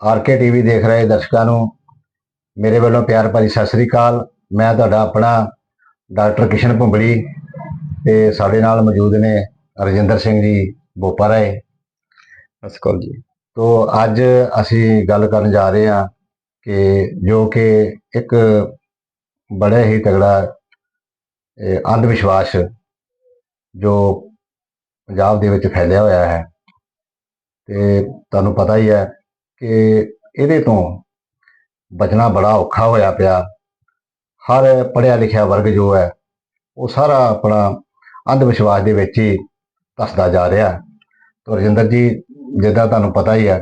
RK TV ਦੇਖ ਰਹੇ ਦਰਸ਼ਕਾਂ ਨੂੰ। ਮੇਰੇ ਵੱਲੋਂ ਪਿਆਰ ਭਰੀ ਸਤਿ ਸ੍ਰੀ ਅਕਾਲ। ਮੈਂ ਤੁਹਾਡਾ ਆਪਣਾ ਡਾਕਟਰ ਕਿਸ਼ਨ ਭੁੰਬਲੀ ਤੇ ਸਾਡੇ ਨਾਲ ਮੌਜੂਦ ਨੇ ਰਜਿੰਦਰ ਸਿੰਘ ਜੀ ਬੋਪਾ ਰਾਏ। ਅਸਕਲ ਜੀ। ਤੋਂ ਅੱਜ ਅਸੀਂ ਗੱਲ ਕਰਨ ਜਾ ਰਹੇ ਹਾਂ ਕਿ ਜੋ ਕਿ ਇੱਕ ਬੜਾ ਹੀ ਤਗੜਾ ਅੰਧ ਵਿਸ਼ਵਾਸ ਜੋ ਪੰਜਾਬ ਦੇ ਵਿੱਚ ਫੈਲਿਆ ਹੋਇਆ ਹੈ। ਤੇ ਤੁਹਾਨੂੰ ਪਤਾ ਹੀ ਹੈ ਕਿ ਇਹਦੇ ਤੋਂ ਬਚਣਾ ਬੜਾ ਔਖਾ ਹੋਇਆ ਪਿਆ। ਹਰ ਪੜ੍ਹਿਆ ਲਿਖਿਆ ਵਰਗ ਜੋ ਹੈ ਉਹ ਸਾਰਾ ਆਪਣਾ ਅੰਧ ਵਿਸ਼ਵਾਸ ਦੇ ਵਿੱਚ ਹੀ ਧੱਸਦਾ ਜਾ ਰਿਹਾ। ਤਾਂ ਰਜਿੰਦਰ ਜੀ ਜਿੱਦਾਂ ਤੁਹਾਨੂੰ ਪਤਾ ਹੀ ਹੈ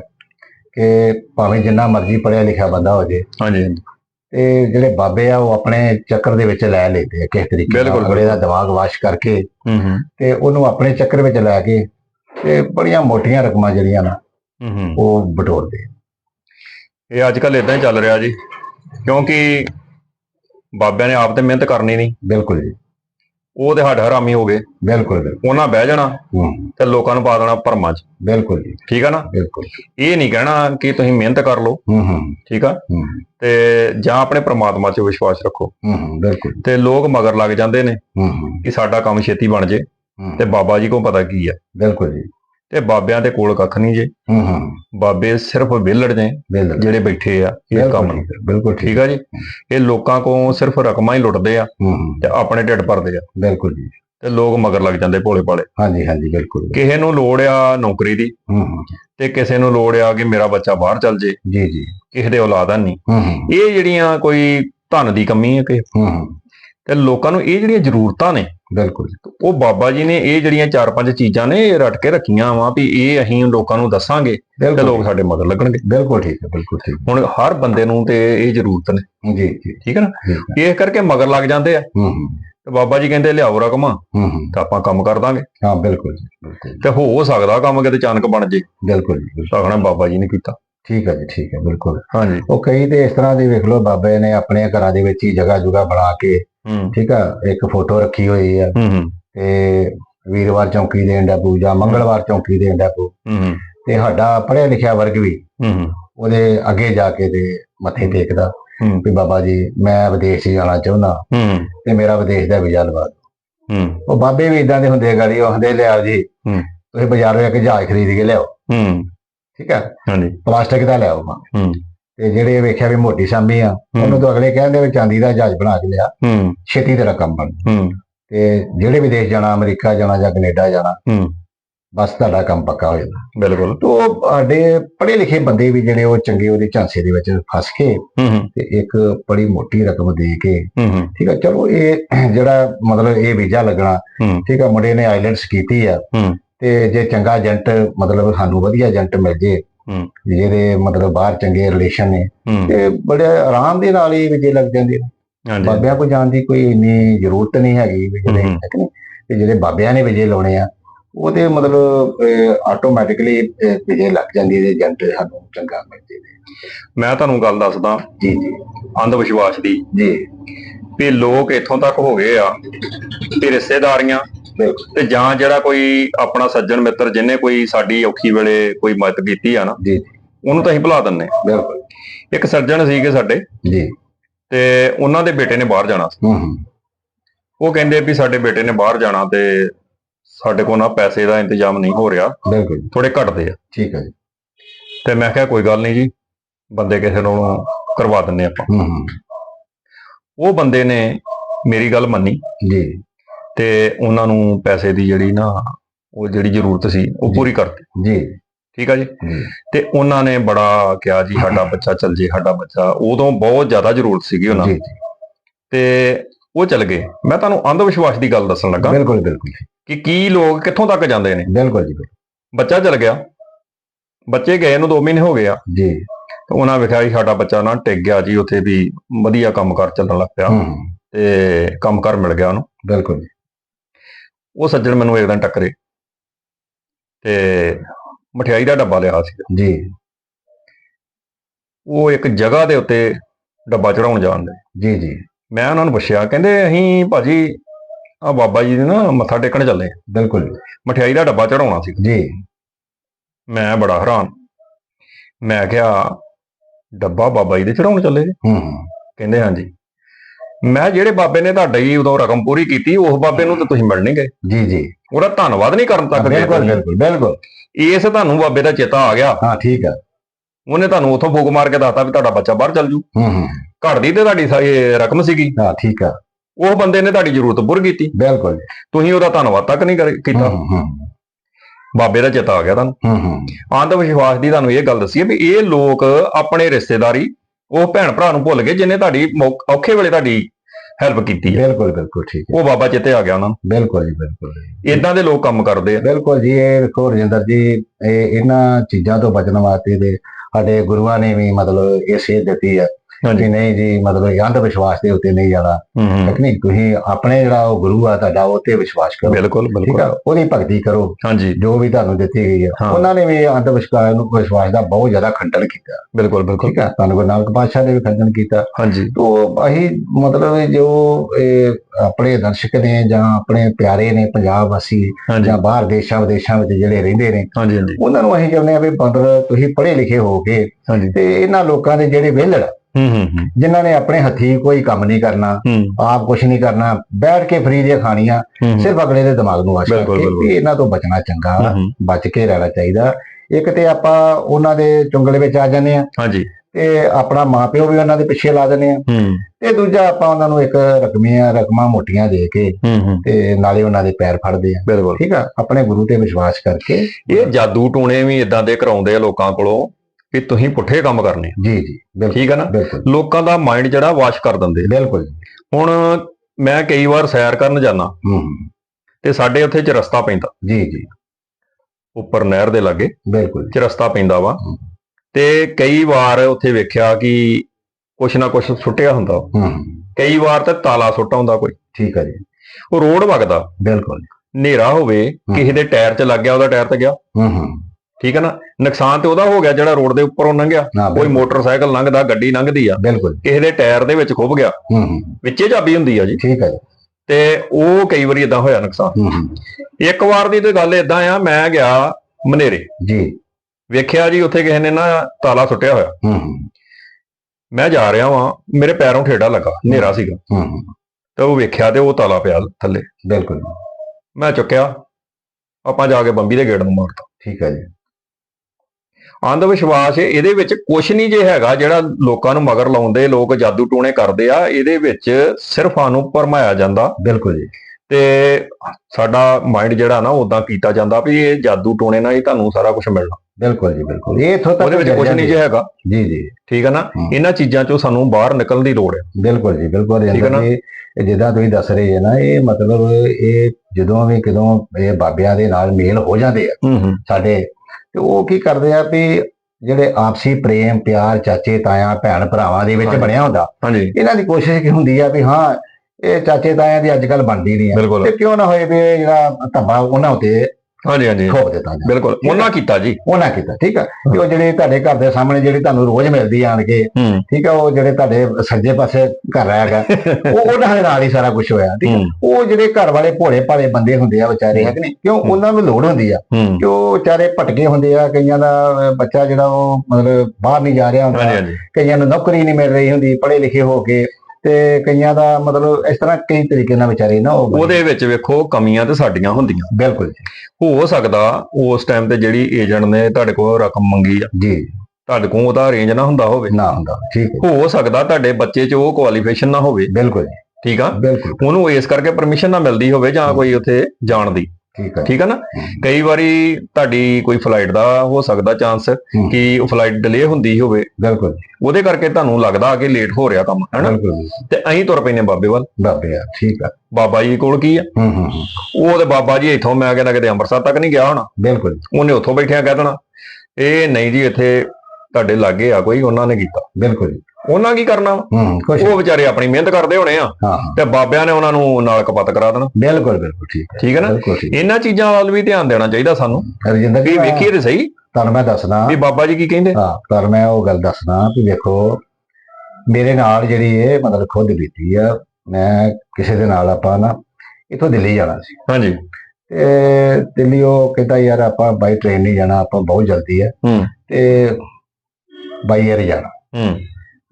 ਕਿ ਭਾਵੇਂ ਜਿੰਨਾ ਮਰਜ਼ੀ ਪੜ੍ਹਿਆ ਲਿਖਿਆ ਬੰਦਾ ਹੋ ਜੇ ਹਾਂਜੀ ਤੇ ਜਿਹੜੇ ਬਾਬੇ ਆ ਉਹ ਆਪਣੇ ਚੱਕਰ ਦੇ ਵਿੱਚ ਲੈ ਲੈਂਦੇ ਆ ਕਿਸੇ ਤਰੀਕੇ ਬਿਲਕੁਲ, ਅਗਲੇ ਦਾ ਦਿਮਾਗ ਵਾਸ਼ ਕਰਕੇ ਤੇ ਉਹਨੂੰ ਆਪਣੇ ਚੱਕਰ ਵਿੱਚ ਲੈ ਕੇ ਤੇ ਬੜੀਆਂ ਮੋਟੀਆਂ ਰਕਮਾਂ ਜਿਹੜੀਆਂ ਨਾ ਉਹ ਬਟੋਰਦੇ। ਇਹ ਅੱਜ ਕੱਲ ਇਦਾਂ ਹੀ ਚੱਲ ਰਿਹਾ ਜੀ ਕਿਉਂਕਿ ਬਾਬਿਆਂ ਨੇ ਆਪ ਤੇ ਮਿਹਨਤ ਕਰਨੀ ਨਹੀਂ। ਬਿਲਕੁਲ ਜੀ। ਉਹ ਤੇ ਹੱਡ ਹਰਾਮੀ ਹੋ ਗਏ। ਬਿਲਕੁਲ ਉਹਨਾਂ ਬਹਿ ਜਾਣਾ ਤੇ ਲੋਕਾਂ ਨੂੰ ਪਾ ਦੇਣਾ ਭਰਮਾਂ 'ਚ। ਬਿਲਕੁਲ ਜੀ। ਠੀਕ ਆ ਨਾ? ਬਿਲਕੁਲ। ਇਹ ਨਹੀਂ ਕਹਿਣਾ ਕਿ ਤੁਸੀਂ ਮਿਹਨਤ ਕਰ ਲਓ। ਹੂੰ ਹੂੰ। ਠੀਕ ਆ? ਤੇ ਜਾਂ ਆਪਣੇ ਪ੍ਰਮਾਤਮਾ 'ਚ ਵਿਸ਼ਵਾਸ ਰੱਖੋ। ਹੂੰ ਬਿਲਕੁਲ ਤੇ ਲੋਕ ਮਗਰ ਲੱਗ ਜਾਂਦੇ ਨੇ ਹੂੰ ਕਿ ਸਾਡਾ ਕੰਮ ਛੇਤੀ ਬਣ ਜੇ। ਤੇ ਬਾਬਾ ਜੀ ਕੋ ਪਤਾ ਕੀ ਆ? ਬਿਲਕੁਲ ਜੀ। ਤੇ ਬਾਬਿਆਂ ਦੇ ਕੋਲ ਕੱਖ ਨਹੀਂ ਜੇ। ਹੂੰ ਹੂੰ। ਬਾਬੇ ਸਿਰਫ ਵਿਹਲੜ ਨੇ ਜਿਹੜੇ ਬੈਠੇ ਆ ਇਹ ਕੰਮ ਨੂੰ। ਬਿਲਕੁਲ ਠੀਕ। ਠੀਕ ਆ ਜੀ? ਇਹ ਲੋਕਾਂ ਕੋਲੋਂ ਸਿਰਫ ਰਕਮਾਂ ਹੀ ਲੁੱਟਦੇ ਆ ਹੂੰ ਹੂੰ, ਤੇ ਆਪਣੇ ਢਿੱਡ ਭਰਦੇ ਆ। ਬਿਲਕੁਲ ਜੀ। ਤੇ ਲੋਕ ਮਗਰ ਲੱਗ ਜਾਂਦੇ ਭੋਲੇ ਭਾਲੇ। ਹਾਂਜੀ ਹਾਂਜੀ ਬਿਲਕੁਲ। ਕਿਸੇ ਨੂੰ ਲੋੜ ਆ ਨੌਕਰੀ ਦੀ ਹੂੰ ਹੂੰ, ਤੇ ਕਿਸੇ ਨੂੰ ਲੋੜ ਆ ਕਿ ਮੇਰਾ ਬੱਚਾ ਬਾਹਰ ਚੱਲ ਜੇ। ਜੀ ਜੀ। ਕਿਸੇ ਦੇ ਔਲਾਦ ਨਹੀਂ। ਹੂੰ ਹੂੰ। ਇਹ ਜਿਹੜੀਆਂ ਕੋਈ ਧਨ ਦੀ ਕਮੀ ਹੈ ਕਿ ਹੂੰ ਹੂੰ, ਤੇ ਲੋਕਾਂ ਨੂੰ ਇਹ ਜਿਹੜੀਆਂ ਜ਼ਰੂਰਤਾਂ ਨੇ ਬਿਲਕੁਲ। ਉਹ ਬਾਬਾ ਜੀ ਨੇ ਇਹ ਜਿਹੜੀਆਂ ਚਾਰ ਪੰਜ ਚੀਜ਼ਾਂ ਨੇ ਇਹ ਰੱਟ ਕੇ ਰੱਖੀਆਂ ਵਾ ਵੀ ਇਹ ਅਸੀਂ ਲੋਕਾਂ ਨੂੰ ਦੱਸਾਂਗੇ ਤੇ ਲੋਕ ਸਾਡੇ ਮਗਰ ਲੱਗਣਗੇ। ਬਿਲਕੁਲ ਠੀਕ ਹੈ ਬਿਲਕੁਲ ਠੀਕ। ਹੁਣ ਹਰ ਬੰਦੇ ਨੂੰ ਤੇ ਇਹ ਜ਼ਰੂਰਤ ਨੇ। ਜੀ ਜੀ। ਠੀਕ ਹੈ ਨਾ? ਠੀਕ ਹੈ। ਇਸ ਕਰਕੇ ਮਗਰ ਲੱਗ ਜਾਂਦੇ ਆ। ਤੇ ਬਾਬਾ ਜੀ ਕਹਿੰਦੇ ਲਿਆਓ ਰਕਮਾਂ ਤਾਂ ਆਪਾਂ ਕੰਮ ਕਰ ਦਾਂਗੇ। ਹਾਂ ਬਿਲਕੁਲ ਜੀ ਬਿਲਕੁਲ ਤੇ ਹੋ ਸਕਦਾ ਕੰਮ ਕਿਤੇ ਅਚਾਨਕ ਬਣ ਜੇ। ਬਿਲਕੁਲ ਜੀ। ਸਾਖਣਾ ਬਾਬਾ ਜੀ ਨੇ ਕੀਤਾ। ਠੀਕ ਹੈ ਜੀ ਠੀਕ ਹੈ ਬਿਲਕੁਲ। ਹਾਂਜੀ। ਉਹ ਕਈ ਤੇ ਇਸ ਤਰ੍ਹਾਂ ਦੇ ਵੇਖ ਲਓ ਬਾਬੇ ਨੇ ਆਪਣੇ ਘਰਾਂ ਦੇ ਵਿੱਚ ਹੀ ਜਗ੍ਹਾ ਜੁਗਾ ਬਣਾ ਕੇ ਹੂੰ। ਠੀਕ ਆ ਇੱਕ ਫੋਟੋ ਰੱਖੀ ਹੋਈ ਆ। ਹੂੰ ਹੂੰ। ਤੇ ਵੀਰਵਾਰ ਚੌਂਕੀ ਦਾ ਪੂਜਾ ਮੰਗਲਵਾਰ ਚੌਂਕੀ ਦਾ ਪੂ ਹੂੰ ਹੂੰ। ਤੇ ਸਾਡਾ ਪੜ੍ਹਿਆ ਲਿਖਿਆ ਵਰਗ ਵੀ ਹੂੰ ਹੂੰ। ਉਹਦੇ ਅੱਗੇ ਜਾ ਕੇ ਤੇ ਮੱਥੇ ਟੇਕਦਾ ਵੀ ਬਾਬਾ ਜੀ ਮੈਂ ਵਿਦੇਸ਼ ਜਾਣਾ ਚਾਹੁੰਦਾ। ਹੂੰ। ਤੇ ਮੇਰਾ ਵਿਦੇਸ਼ ਦਾ ਵੀਜ਼ਾ ਲਵਾ ਦਿਓ। ਹੂੰ। ਉਹ ਬਾਬੇ ਵੀ ਇਦਾਂ ਦੇ ਹੁੰਦੇ ਗਾੜੀ ਉਹ ਹੁੰਦੇ ਲਿਆਓ ਜੀ ਹੂੰ। ਤੁਸੀਂ ਬਾਜ਼ਾਰੋਂ ਇੱਕ ਜਹਾਜ਼ ਖਰੀਦ ਕੇ ਲਿਆਓ। ਹੂੰ। ਠੀਕ ਆ? ਹਾਂਜੀ। ਪਲਾਸਟਿਕ ਦਾ ਭਾਵੇਂ। ਹੂੰ। ਤੇ ਜਿਹੜੇ ਵੇਖਿਆ ਵੀ ਮੋਟੀ ਸਾਮੀ ਆ ਉਹਨੂੰ ਤਾਂ ਅਗਲੇ ਕਹਿੰਦੇ ਵੀ ਚਾਂਦੀ ਦਾ ਜਹਾਜ਼ ਬਣਾ ਕੇ ਲਿਆ। ਹੂੰ। ਛੇਤੀ ਤੇਰਾ ਕੰਮ ਬਣ ਹੂੰ। ਤੇ ਜਿਹੜੇ ਵਿਦੇਸ਼ ਜਾਣਾ ਅਮਰੀਕਾ ਜਾਣਾ ਜਾਂ ਕੈਨੇਡਾ ਜਾਣਾ ਹੂੰ। ਬਸ ਤੁਹਾਡਾ ਕੰਮ ਪੱਕਾ ਹੋ ਜਾਂਦਾ। ਬਿਲਕੁਲ। ਤੋ ਸਾਡੇ ਪੜ੍ਹੇ ਲਿਖੇ ਬੰਦੇ ਵੀ ਜਿਹੜੇ ਉਹ ਚੰਗੇ ਉਹਦੇ ਝਾਂਸੇ ਦੇ ਵਿੱਚ ਫਸ ਕੇ ਹੂੰ ਹੂੰ। ਤੇ ਇੱਕ ਬੜੀ ਮੋਟੀ ਰਕਮ ਦੇ ਕੇ ਹੂੰ ਹੂੰ। ਠੀਕ ਆ ਚਲੋ ਇਹ ਜਿਹੜਾ ਮਤਲਬ ਇਹ ਵੀਜ਼ਾ ਲੱਗਣਾ ਹੂੰ। ਠੀਕ ਆ ਮੁੰਡੇ ਨੇ ਆਈਲੈਂਡਸ ਕੀਤੀ ਆ। ਹੂੰ। ਤੇ ਜੇ ਚੰਗਾ ਏਜੰਟ ਮਤਲਬ ਸਾਨੂੰ ਵਧੀਆ ਏਜੰਟ ਮਿਲ ਜੇ ਹੂੰ। ਜਿਹਦੇ ਮਤਲਬ ਬਾਹਰ ਚੰਗੇ ਰਿਲੇਸ਼ਨ ਨੇ ਤੇ ਬੜੇ ਆਰਾਮ ਦੇ ਨਾਲ ਹੀ ਵੀਜ਼ੇ ਲੱਗ ਜਾਂਦੇ ਨੇ। ਹਾਂਜੀ। ਬਾਬਿਆਂ ਕੋਲ ਜਾਣ ਦੀ ਕੋਈ ਇੰਨੀ ਜ਼ਰੂਰਤ ਨਹੀਂ ਹੈਗੀ ਵੀ ਜਿਹੜੇ ਕਿ? ਤੇ ਜਿਹੜੇ ਬਾਬਿਆਂ ਨੇ ਵਿਜੇ ਲਾਉਣੇ ਆ ਉਹਦੇ ਮਤਲਬ ਆਟੋਮੈਟਿਕਲੀ ਵਿਜੇ ਲੱਗ ਜਾਂਦੀ ਹੈ ਏਜੰਟ ਸਾਨੂੰ ਚੰਗਾ ਮਿਲ ਜੇ। ਮੈਂ ਤੁਹਾਨੂੰ ਗੱਲ ਦੱਸਦਾ। ਜੀ ਜੀ। ਅੰਧ ਵਿਸ਼ਵਾਸ ਦੀ। ਜੀ। ਵੀ ਲੋਕ ਇੱਥੋਂ ਤੱਕ ਹੋ ਗਏ ਆ ਵੀ ਰਿਸ਼ਤੇਦਾਰੀਆਂ ਤੇ ਜਾਂ ਜਿਹੜਾ ਕੋਈ ਆਪਣਾ ਸੱਜਣ ਮਿੱਤਰ ਜਿਹਨੇ ਕੋਈ ਸਾਡੀ ਔਖੀ ਵੇਲੇ ਕੋਈ ਮਦਦ ਕੀਤੀ ਆ ਨਾ ਜੀ। ਉਹਨੂੰ ਤਾਂ ਅਸੀਂ ਭੁਲਾ ਦਿੰਨੇ ਬਿਲਕੁਲ। ਇੱਕ ਸੱਜਣ ਸੀਗੇ ਸਾਡੇ ਜੀ। ਤੇ ਉਹਨਾਂ ਦੇ ਬੇਟੇ ਨੇ ਬਾਹਰ ਜਾਣਾ ਸੀ। ਹੂੰ ਹੂੰ। ਉਹ ਕਹਿੰਦੇ ਵੀ ਸਾਡੇ ਬੇਟੇ ਨੇ ਬਾਹਰ ਜਾਣਾ ਤੇ ਸਾਡੇ ਕੋਲ ਨਾ ਪੈਸੇ ਦਾ ਇੰਤਜ਼ਾਮ ਨਹੀਂ ਹੋ ਰਿਹਾ। ਬਿਲਕੁਲ। ਥੋੜੇ ਘਟਦੇ ਆ। ਠੀਕ ਹੈ ਜੀ। ਤੇ ਮੈਂ ਕਿਹਾ ਕੋਈ ਗੱਲ ਨਹੀਂ ਜੀ ਬੰਦੇ ਕਿਸੇ ਨੂੰ ਕਰਵਾ ਦਿੰਨੇ ਆਪਾਂ। ਹੂੰ ਹੂੰ। ਉਹ ਬੰਦੇ ਨੇ ਮੇਰੀ ਗੱਲ ਮੰਨੀ। ਜੀ। ਤੇ ਉਹਨਾਂ ਨੂੰ ਪੈਸੇ ਦੀ ਜਿਹੜੀ ਨਾ ਉਹ ਜਿਹੜੀ ਜ਼ਰੂਰਤ ਸੀ ਉਹ ਪੂਰੀ ਕਰਤੀ। ਜੀ। ਠੀਕ ਆ ਜੀ? ਤੇ ਉਹਨਾਂ ਨੇ ਬੜਾ ਕਿਹਾ ਜੀ ਸਾਡਾ ਬੱਚਾ ਚੱਲ ਜੇ ਸਾਡਾ ਬੱਚਾ। ਉਦੋਂ ਬਹੁਤ ਜ਼ਿਆਦਾ ਜ਼ਰੂਰਤ ਸੀਗੀ ਉਹਨਾਂ ਜੀ ਨੂੰ ਤੇ ਉਹ ਚੱਲ ਗਏ। ਮੈਂ ਤੁਹਾਨੂੰ ਅੰਧ ਵਿਸ਼ਵਾਸ ਦੀ ਗੱਲ ਦੱਸਣ ਲੱਗਾ। ਬਿਲਕੁਲ ਬਿਲਕੁਲ। ਕਿ ਕੀ ਲੋਕ ਕਿੱਥੋਂ ਤੱਕ ਜਾਂਦੇ ਨੇ? ਬਿਲਕੁਲ ਜੀ। ਬੱਚਾ ਚੱਲ ਗਿਆ। ਬੱਚੇ ਗਏ ਨੂੰ 2 ਮਹੀਨੇ ਹੋ ਗਏ ਆ। ਜੀ। ਤੇ ਉਹਨਾਂ ਵੇਖਿਆ ਜੀ ਸਾਡਾ ਬੱਚਾ ਨਾ ਟਿਕ ਗਿਆ ਜੀ ਉੱਥੇ ਵੀ ਵਧੀਆ ਕੰਮਕਾਰ ਚੱਲਣ ਲੱਗ ਪਿਆ। ਤੇ ਕੰਮਕਾਰ ਮਿਲ ਗਿਆ ਉਹਨੂੰ। ਬਿਲਕੁਲ ਜੀ। ਉਹ ਸੱਜਣ ਮੈਨੂੰ ਇੱਕ ਦਿਨ ਟੱਕਰੇ ਤੇ ਮਠਿਆਈ ਦਾ ਡੱਬਾ ਲਿਆ ਸੀ। ਜੀ। ਉਹ ਇੱਕ ਜਗ੍ਹਾ ਦੇ ਉੱਤੇ ਡੱਬਾ ਚੜਾਉਣ ਜਾਂਦੇ ਜੀ ਜੀ। ਮੈਂ ਉਹਨਾਂ ਨੂੰ ਪੁੱਛਿਆ ਕਹਿੰਦੇ ਅਸੀਂ ਭਾਜੀ ਆ ਬਾਬਾ ਜੀ ਦੇ ਨਾ ਮੱਥਾ ਟੇਕਣ ਚੱਲੇ। ਬਿਲਕੁਲ। ਮਠਿਆਈ ਦਾ ਡੱਬਾ ਚੜਾਉਣਾ ਸੀ। ਜੀ। ਮੈਂ ਬੜਾ ਹੈਰਾਨ। ਮੈਂ ਕਿਹਾ ਡੱਬਾ ਬਾਬਾ ਜੀ ਦੇ ਚੜਾਉਣ ਚੱਲੇ। ਹੂੰ। ਕਹਿੰਦੇ ਹਾਂਜੀ। ਮੈਂ ਜਿਹੜੇ ਬਾਬੇ ਨੇ ਤੁਹਾਡੀ ਉਦੋਂ ਰਕਮ ਪੂਰੀ ਕੀਤੀ ਉਸ ਬਾਬੇ ਨੂੰ ਤਾਂ ਤੁਸੀਂ ਮਿਲ ਨਹੀਂ ਗਏ ਜੀ ਜੀ। ਉਹਦਾ ਧੰਨਵਾਦ ਨਹੀਂ ਕਰਨ ਤੱਕ ਬਿਲਕੁਲ। ਬਿਲਕੁਲ ਬਿਲਕੁਲ। ਇਸ ਤੁਹਾਨੂੰ ਬਾਬੇ ਦਾ ਚੇਤਾ ਆ ਗਿਆ। ਹਾਂ ਠੀਕ ਹੈ ਉਹਨੇ ਤੁਹਾਨੂੰ ਉਥੋਂ ਫੂਕ ਮਾਰ ਕੇ ਦੱਸਤਾ ਵੀ ਤੁਹਾਡਾ ਬੱਚਾ ਬਾਹਰ ਚੱਲ ਜੂ। ਹੂੰ ਹੂੰ। ਘਰ ਦੀ ਤੇ ਤੁਹਾਡੀ ਸਾਰੀ ਰਕਮ ਸੀਗੀ। ਹਾਂ ਠੀਕ ਹੈ ਉਹ ਬੰਦੇ ਨੇ ਤੁਹਾਡੀ ਜ਼ਰੂਰਤ ਪੂਰੀ ਕੀਤੀ। ਬਿਲਕੁਲ। ਤੁਸੀਂ ਉਹਦਾ ਧੰਨਵਾਦ ਤੱਕ ਨਹੀਂ ਕਰੇ- ਕੀਤਾ। ਹੂੰ ਹੂੰ। ਬਾਬੇ ਦਾ ਚੇਤਾ ਆ ਗਿਆ ਤੁਹਾਨੂੰ। ਹੂੰ ਹੂੰ। ਅੰਧ ਵਿਸ਼ਵਾਸ ਦੀ ਤੁਹਾਨੂੰ ਇਹ ਗੱਲ ਦੱਸੀ ਹੈ ਵੀ ਇਹ ਲੋਕ ਆਪਣੇ ਰਿਸ਼ਤੇਦਾਰੀ ਉਹ ਭੈਣ ਭਰਾ ਨੂੰ ਭੁੱਲ ਗਏ ਜਿਨੇ ਤੁਹਾਡੀ ਮੌਕ- ਔਖੇ ਵੇਲੇ ਤੁਹਾਡੀ ਹੈਲਪ ਕੀਤੀ ਹੈ। ਬਿਲਕੁਲ ਬਿਲਕੁਲ ਠੀਕ ਹੈ। ਉਹ ਬਾਬਾ ਚੇਤੇ ਆ ਗਿਆ ਉਹਨਾਂ ਨੂੰ। ਬਿਲਕੁਲ ਜੀ ਬਿਲਕੁਲ ਇਦਾਂ ਦੇ ਲੋਕ ਕੰਮ ਕਰਦੇ ਆ। ਬਿਲਕੁਲ ਜੀ ਇਹ ਵੇਖੋ ਰਜਿੰਦਰ ਜੀ ਇਹ ਇਹਨਾਂ ਚੀਜ਼ਾਂ ਤੋਂ ਬਚਣ ਵਾਸਤੇ ਦੇ ਸਾਡੇ ਗੁਰੂਆਂ ਨੇ ਵੀ ਮਤਲਬ ਇਹ ਸੇਧ ਦਿੱਤੀ ਹੈ। ਕਿ ਨਹੀਂ ਜੀ ਮਤਲਬ ਇਹ ਅੰਧ ਵਿਸ਼ਵਾਸ ਦੇ ਉੱਤੇ ਨਹੀਂ ਜਾਣਾ। ਨਹੀਂ ਤੁਸੀਂ ਆਪਣੇ ਜਿਹੜਾ ਉਹ ਗੁਰੂ ਆ ਤੁਹਾਡਾ ਉਹ ਤੇ ਵਿਸ਼ਵਾਸ ਕਰੋ। ਬਿਲਕੁਲ ਠੀਕ ਬਿਲਕੁਲ। ਆ? ਉਹਦੀ ਭਗਤੀ ਕਰੋ। ਹਾਂਜੀ। ਜੋ ਵੀ ਤੁਹਾਨੂੰ ਦਿੱਤੀ ਗਈ ਹੈ ਹਾਂ। ਉਹਨਾਂ ਨੇ ਵੀ ਅੰਧ ਵਿਸ਼ਵਾਸ ਨੂੰ ਵਿਸ਼ਵਾਸ ਦਾ ਬਹੁਤ ਜ਼ਿਆਦਾ ਖੰਡਨ ਕੀਤਾ। ਬਿਲਕੁਲ ਬਿਲਕੁਲ। ਠੀਕ ਹੈ ਤੁਹਾਨੂੰ ਗੁਰੂ ਨਾਨਕ ਪਾਤਸ਼ਾਹ ਨੇ ਵੀ ਖੰਡਨ ਕੀਤਾ। ਹਾਂਜੀ। ਤੋ ਅਸੀਂ ਮਤਲਬ ਜੋ ਇਹ ਆਪਣੇ ਦਰਸ਼ਕ ਨੇ ਜਾਂ ਆਪਣੇ ਪਿਆਰੇ ਨੇ ਪੰਜਾਬ ਵਾਸੀ ਜਾਂ ਬਾਹਰ ਦੇਸ਼ਾਂ ਵਿਦੇਸ਼ਾਂ ਵਿੱਚ ਜਿਹੜੇ ਰਹਿੰਦੇ ਨੇ ਉਹਨਾਂ ਨੂੰ ਅਸੀਂ ਚਾਹੁੰਦੇ ਆ ਵੀ ਮਤਲਬ ਤੁਸੀਂ ਪੜ੍ਹੇ ਲਿਖੇ ਹੋ ਕੇ ਤੇ ਇਹਨਾਂ ਲੋਕਾਂ ਦੇ ਜਿਹੜੇ ਵਿਹਲੜ ਹੂੰ ਹੂੰ ਜਿਨ੍ਹਾਂ ਨੇ ਆਪਣੇ ਹੱਥੀਂ ਕੋਈ ਕੰਮ ਨਹੀਂ ਕਰਨਾ ਆਪ ਕੁਝ ਨਹੀਂ ਕਰਨਾ ਬੈਠ ਕੇ ਫਰੀ ਦੀਆਂ ਖਾਣੀਆਂ ਸਿਰਫ ਅਗਲੇ ਦੇ ਦਿਮਾਗ ਨੂੰ ਬਿਲਕੁਲ। ਵੀ ਇਹਨਾਂ ਤੋਂ ਬਚਣਾ ਚੰਗਾ ਬਚ ਕੇ ਰਹਿਣਾ ਚਾਹੀਦਾ। ਇੱਕ ਤੇ ਆਪਾਂ ਉਹਨਾਂ ਦੇ ਚੁੰਗਲੇ ਵਿੱਚ ਆ ਜਾਂਦੇ ਆ ਹਾਂਜੀ। ਤੇ ਆਪਣਾ ਮਾਪਿਓ ਵੀ ਉਹਨਾਂ ਦੇ ਪਿੱਛੇ ਲਾ ਦਿੰਦੇ ਆ ਤੇ ਦੂਜਾ ਆਪਾਂ ਉਹਨਾਂ ਨੂੰ ਇੱਕ ਰਕਮੀਆਂ ਰਕਮਾਂ ਮੋਟੀਆਂ ਦੇ ਕੇ ਤੇ ਨਾਲੇ ਉਹਨਾਂ ਦੇ ਪੈਰ ਫੜਦੇ ਆ ਬਿਲਕੁਲ। ਠੀਕ ਆ? ਆਪਣੇ ਗੁਰੂ ਤੇ ਵਿਸ਼ਵਾਸ ਕਰਕੇ। ਇਹ ਜਾਦੂ ਟੂਣੇ ਵੀ ਇਦਾਂ ਦੇ ਕਰਾਉਂਦੇ ਆ ਲੋਕਾਂ ਕੋਲੋਂ। ਕਿ ਤੁਸੀਂ ਪੁੱਠੇ ਕੰਮ ਕਰਨੇ ਆ। ਜੀ ਜੀ ਬਿਲਕੁਲ ਠੀਕ ਹੈ ਨਾ? ਬਿਲਕੁਲ। ਲੋਕਾਂ ਦਾ ਮਾਈਂਡ ਜਿਹੜਾ ਵਾਸ਼ ਕਰ ਦਿੰਦੇ ਆ। ਬਿਲਕੁਲ ਹੁਣ ਮੈਂ ਕਈ ਵਾਰ ਸੈਰ ਕਰਨ ਜਾਂਦਾ। ਹੂੰ ਤੇ ਸਾਡੇ ਉੱਥੇ ਚ ਰਸਤਾ ਪੈਂਦਾ। ਜੀ ਜੀ। ਉੱਪਰ ਨਹਿਰ ਦੇ ਲਾਗੇ ਬਿਲਕੁਲ ਚ ਰਸਤਾ ਪੈਂਦਾ ਵਾ। ਤੇ ਕਈ ਵਾਰ ਉੱਥੇ ਵੇਖਿਆ ਕਿ ਕੁਛ ਨਾ ਕੁਛ ਸੁੱਟਿਆ ਹੁੰਦਾ। ਹੂੰ ਕਈ ਵਾਰ ਤੇ ਤਾਲਾ ਸੁੱਟਾ ਹੁੰਦਾ ਕੋਈ। ਠੀਕ ਹੈ ਜੀ। ਉਹ ਰੋਡ ਵਗਦਾ। ਬਿਲਕੁਲ ਹਨੇਰਾ ਹੋਵੇ ਕਿਸੇ ਦੇ ਟਾਇਰ 'ਚ ਲੱਗ ਗਿਆ ਉਹਦਾ ਟਾਇਰ ਤੇ ਗਿਆ। ਹੂੰ ਹੂੰ। ਠੀਕ ਹੈ ਨਾ? ਨੁਕਸਾਨ ਤੇ ਉਹਦਾ ਹੋ ਗਿਆ ਜਿਹੜਾ ਰੋਡ ਦੇ ਉੱਪਰੋਂ ਲੰਘਿਆ। ਕੋਈ ਮੋਟਰਸਾਈਕਲ ਲੰਘਦਾ ਗੱਡੀ ਲੰਘਦੀ ਆ। ਬਿਲਕੁਲ। ਕਿਸੇ ਦੇ ਟਾਇਰ ਦੇ ਵਿੱਚ ਖੁੱਭ ਗਿਆ। ਹੂੰ ਹੂੰ। ਵਿੱਚੇ ਚਾਬੀ ਹੁੰਦੀ ਆ ਜੀ। ਠੀਕ ਹੈ ਜੀ। ਤੇ ਉਹ ਕਈ ਵਾਰੀ ਇਦਾਂ ਹੋਇਆ ਨੁਕਸਾਨ। ਇੱਕ ਵਾਰ ਦੀ ਤੇ ਗੱਲ ਇਦਾਂ ਆ ਮੈਂ ਗਿਆ ਮਨੇਰੇ। ਜੀ। ਵੇਖਿਆ ਜੀ ਉੱਥੇ ਕਿਸੇ ਨੇ ਨਾ ਤਾਲਾ ਸੁੱਟਿਆ ਹੋਇਆ। ਹੂੰ ਹੂੰ। ਮੈਂ ਜਾ ਰਿਹਾ ਵਾਂ ਮੇਰੇ ਪੈਰੋਂ ਠੇਡਾ ਲੱਗਾ ਹਨੇਰਾ ਸੀਗਾ। ਹੂੰ ਤੇ ਉਹ ਵੇਖਿਆ ਤੇ ਉਹ ਤਾਲਾ ਪਿਆ ਥੱਲੇ। ਬਿਲਕੁਲ। ਮੈਂ ਚੁੱਕਿਆ ਆਪਾਂ ਜਾ ਕੇ ਬੰਬੀ ਦੇ ਗੇਟ ਨੂੰ ਮਾਰਤਾ। ਠੀਕ ਹੈ ਜੀ। ਅੰਧ ਵਿਸ਼ਵਾਸ ਇਹਦੇ ਵਿੱਚ ਕੁਛ ਨਹੀਂ ਜੇ ਹੈਗਾ ਜਿਹੜਾ ਲੋਕਾਂ ਨੂੰ ਮਗਰ ਲਾਉਂਦੇ ਲੋਕ ਜਾਦੂ ਟੂਣੇ ਕਰਦੇ ਆ ਇਹਦੇ ਵਿੱਚ ਸਿਰਫ ਸਾਨੂੰ ਭਰਮਾਇਆ ਜਾਂਦਾ। ਬਿਲਕੁਲ ਜੀ। ਤੇ ਸਾਡਾ ਮਾਈਂਡ ਜਿਹੜਾ ਨਾ ਉਦਾਂ ਕੀਤਾ ਜਾਂਦਾ ਵੀ ਇਹ ਜਾਦੂ ਟੂਣੇ ਨਾਲ ਹੀ ਤੁਹਾਨੂੰ ਸਾਰਾ ਕੁਝ ਮਿਲਣਾ। ਬਿਲਕੁਲ ਜੀ ਬਿਲਕੁਲ। ਇਹ ਇੱਥੋਂ ਤੱਕ ਉਹਦੇ ਵਿੱਚ ਕੁਝ ਨਹੀਂ ਜੇ ਹੈਗਾ। ਜੀ ਜੀ। ਠੀਕ ਹੈ ਨਾ। ਇਹਨਾਂ ਚੀਜ਼ਾਂ ਚੋਂ ਸਾਨੂੰ ਬਾਹਰ ਨਿਕਲਣ ਦੀ ਲੋੜ ਹੈ। ਬਿਲਕੁਲ ਜੀ ਬਿਲਕੁਲ। ਠੀਕ ਹੈ ਨਾ? ਜਿੱਦਾਂ ਤੁਸੀਂ ਦੱਸ ਰਹੇ ਹੈ ਨਾ ਇਹ ਮਤਲਬ ਇਹ ਜਦੋਂ ਵੀ ਕਦੋਂ ਇਹ ਬਾਬਿਆਂ ਦੇ ਨਾਲ ਮੇਲ ਹੋ ਜਾਂਦੇ ਆ ਸਾਡੇ ਤੇ ਉਹ ਕੀ ਕਰਦੇ ਆ ਵੀ ਜਿਹੜੇ ਆਪਸੀ ਪ੍ਰੇਮ ਪਿਆਰ ਚਾਚੇ ਤਾਇਆ ਭੈਣ ਭਰਾਵਾਂ ਦੇ ਵਿੱਚ। ਬਣਿਆ ਹੁੰਦਾ। ਹਾਂਜੀ। ਇਹਨਾਂ ਦੀ ਕੋਸ਼ਿਸ਼ ਕੀ ਹੁੰਦੀ ਆ ਵੀ ਹਾਂ ਇਹ ਚਾਚੇ ਤਾਇਆਂ ਦੀ ਅੱਜ ਕੱਲ ਬਣਦੀ ਨਹੀਂ ਆ। ਬਿਲਕੁਲ। ਤੇ ਕਿਉਂ ਨਾ ਹੋਏ ਵੀ ਇਹ ਜਿਹੜਾ ਧੱਬਾ ਉਹਨਾਂ ਉੱਤੇ ਹਾਂਜੀ ਹਾਂਜੀ। ਠੋਕ ਦਿੱਤਾ ਜਾਂਦਾ। ਬਿਲਕੁਲ। ਉਹਨਾਂ ਕੀਤਾ ਜੀ। ਉਹਨਾਂ ਕੀਤਾ ਠੀਕ ਆ ਤੇ ਉਹ ਜਿਹੜੇ ਤੁਹਾਡੇ ਘਰ ਦੇ ਸਾਹਮਣੇ ਜਿਹੜੀ ਤੁਹਾਨੂੰ ਰੋਜ਼ ਮਿਲਦੀ ਆਣ ਕੇ ਠੀਕ ਆ ਉਹ ਜਿਹੜੇ ਤੁਹਾਡੇ ਸੱਜੇ ਪਾਸੇ ਘਰ ਹੈਗਾ ਉਹ ਉਹਨਾਂ ਦੇ ਨਾਲ ਹੀ ਸਾਰਾ ਕੁਝ ਹੋਇਆ ਠੀਕ ਉਹ ਜਿਹੜੇ ਘਰ ਵਾਲੇ ਭੋਲੇ ਭਾਲੇ ਬੰਦੇ ਹੁੰਦੇ ਆ ਵਿਚਾਰੇ ਹੈ ਕਿ ਨਹੀਂ? ਕਿਉਂ। ਉਹਨਾਂ ਨੂੰ ਲੋੜ ਹੁੰਦੀ ਆ। ਕਿ ਉਹ ਵਿਚਾਰੇ ਭਟਕੇ ਹੁੰਦੇ ਆ ਕਈਆਂ ਦਾ ਬੱਚਾ ਜਿਹੜਾ ਉਹ ਮਤਲਬ ਬਾਹਰ ਨਹੀਂ ਜਾ ਰਿਹਾ ਹੁੰਦਾ ਕਈਆਂ ਨੂੰ ਨੌਕਰੀ ਨਹੀਂ ਮਿਲ ਰਹੀ ਹੁੰਦੀ ਪੜ੍ਹੇ ਲਿਖੇ ਹੋ ਕੇ ਤੇ ਕਈਆਂ ਦਾ ਮਤਲਬ ਇਸ ਤਰ੍ਹਾਂ ਕਈ ਤਰੀਕੇ ਨਾਲ ਵਿਚਾਰੇ ਨਾ ਉਹ ਉਹਦੇ ਵਿੱਚ ਵੇਖੋ ਕਮੀਆਂ ਤੇ ਸਾਡੀਆਂ ਹੁੰਦੀਆਂ। ਬਿਲਕੁਲ ਜੀ, ਹੋ ਸਕਦਾ ਉਸ ਟਾਈਮ ਤੇ ਜਿਹੜੀ ਏਜੰਟ ਨੇ ਤੁਹਾਡੇ ਕੋਲ ਰਕਮ ਮੰਗੀ ਆ। ਜੀ। ਤੁਹਾਡੇ ਕੋਲ ਉਹਦਾ ਅਰੇਂਜ ਨਾ ਹੁੰਦਾ ਹੋਵੇ। ਨਾ ਹੁੰਦਾ ਠੀਕ ਹੈ। ਸਕਦਾ ਤੁਹਾਡੇ ਬੱਚੇ 'ਚ ਉਹ ਕੁਆਲੀਫਿਕੇਸ਼ਨ ਨਾ ਹੋਵੇ। ਬਿਲਕੁਲ ਠੀਕ ਆ? ਬਿਲਕੁਲ। ਉਹਨੂੰ ਇਸ ਕਰਕੇ ਪਰਮਿਸ਼ਨ ਨਾ ਮਿਲਦੀ ਹੋਵੇ ਜਾਂ ਕੋਈ ਉੱਥੇ ਜਾਣ ਦੀ। ਠੀਕ ਹੈ ਠੀਕ ਹੈ ਨਾ? ਕਈ ਵਾਰੀ ਤੁਹਾਡੀ ਕੋਈ ਫਲਾਈਟ ਦਾ ਹੋ ਸਕਦਾ ਚਾਂਸ ਹੂੰ। ਕਿ ਉਹ ਫਲਾਈਟ ਡਿਲੇ ਹੁੰਦੀ ਹੋਵੇ। ਬਿਲਕੁਲ ਉਹਦੇ ਕਰਕੇ ਤੁਹਾਨੂੰ ਲੱਗਦਾ ਕਿ ਲੇਟ ਹੋ ਰਿਹਾ ਕੰਮ ਬਿਲਕੁਲ ਜੀ, ਤੇ ਅਸੀਂ ਤੁਰ ਪੈਨੇ ਬਾਬੇ ਵੱਲ। ਬਾਬੇ ਆ ਠੀਕ ਆ। ਬਾਬਾ ਜੀ ਕੋਲ ਕੀ ਆ? ਹੂੰ ਹੂੰ ਹੂੰ, ਉਹ ਤੇ ਬਾਬਾ ਜੀ ਇੱਥੋਂ ਮੈਂ ਕਹਿੰਦਾ ਕਿਤੇ ਅੰਮ੍ਰਿਤਸਰ ਤੱਕ ਨਹੀਂ ਗਿਆ ਹੋਣਾ। ਬਿਲਕੁਲ ਉਹਨੇ ਉੱਥੋਂ ਬੈਠਿਆ ਕਹਿ ਦੇਣਾ। ਇਹ ਨਹੀਂ ਜੀ ਇੱਥੇ ਤੁਹਾਡੇ ਲਾਗੇ ਆ ਕੋਈ ਉਹਨਾਂ ਨੇ ਕੀਤਾ। ਬਿਲਕੁਲ ਜੀ, ਉਹਨਾਂ ਕੀ ਕਰਨਾ ਹੂੰ ਹੂੰ, ਕੁਛ ਉਹ ਵਿਚਾਰੇ ਆਪਣੀ ਮਿਹਨਤ ਕਰਦੇ ਹੋਣੇ ਆ ਹਾਂ। ਤੇ ਬਾਬਿਆਂ ਨੇ ਉਹਨਾਂ ਨੂੰ ਨਾਲ ਕਪੱਤ ਕਰਾ ਦੇਣਾ। ਬਿਲਕੁਲ ਬਿਲਕੁਲ ਠੀਕ ਹੈ। ਠੀਕ ਹੈ ਨਾ? ਬਿਲਕੁਲ ਠੀਕ ਇਹਨਾਂ ਚੀਜ਼ਾਂ ਵੱਲ ਵੀ ਧਿਆਨ ਦੇਣਾ ਚਾਹੀਦਾ ਸਾਨੂੰ। ਰਜਿੰਦਰ ਵੀ ਜੀ ਮੈਂ- ਵੇਖੀਏ ਤੇ ਸਹੀ। ਤੁਹਾਨੂੰ ਮੈਂ ਦੱਸਦਾ। ਵੀ ਬਾਬਾ ਜੀ ਕੀ ਕਹਿੰਦੇ? ਹਾਂ ਪਰ ਮੈਂ ਉਹ ਗੱਲ ਦੱਸਦਾ ਵੀ ਵੇਖੋ ਮੇਰੇ ਨਾਲ ਜਿਹੜੀ ਇਹ ਮਤਲਬ ਖੁਦ ਬੀਤੀ ਆ ਮੈਂ ਕਿਸੇ ਦੇ ਨਾਲ ਆਪਾਂ ਨਾ ਇਥੋਂ ਦਿੱਲੀ ਜਾਣਾ ਸੀ। ਹਾਂਜੀ। ਤੇ ਦਿੱਲੀ ਉਹ ਕਹਿੰਦਾ ਯਾਰ ਆਪਾਂ ਬਾਈ ਟ੍ਰੇਨ ਨਹੀਂ ਜਾਣਾ ਆਪਾਂ ਬਹੁਤ ਜਲਦੀ ਹੈ ਹੂੰ। ਤੇ ਬਾਈ 에ਅਰ ਜਾਣਾ। ਹੂੰ।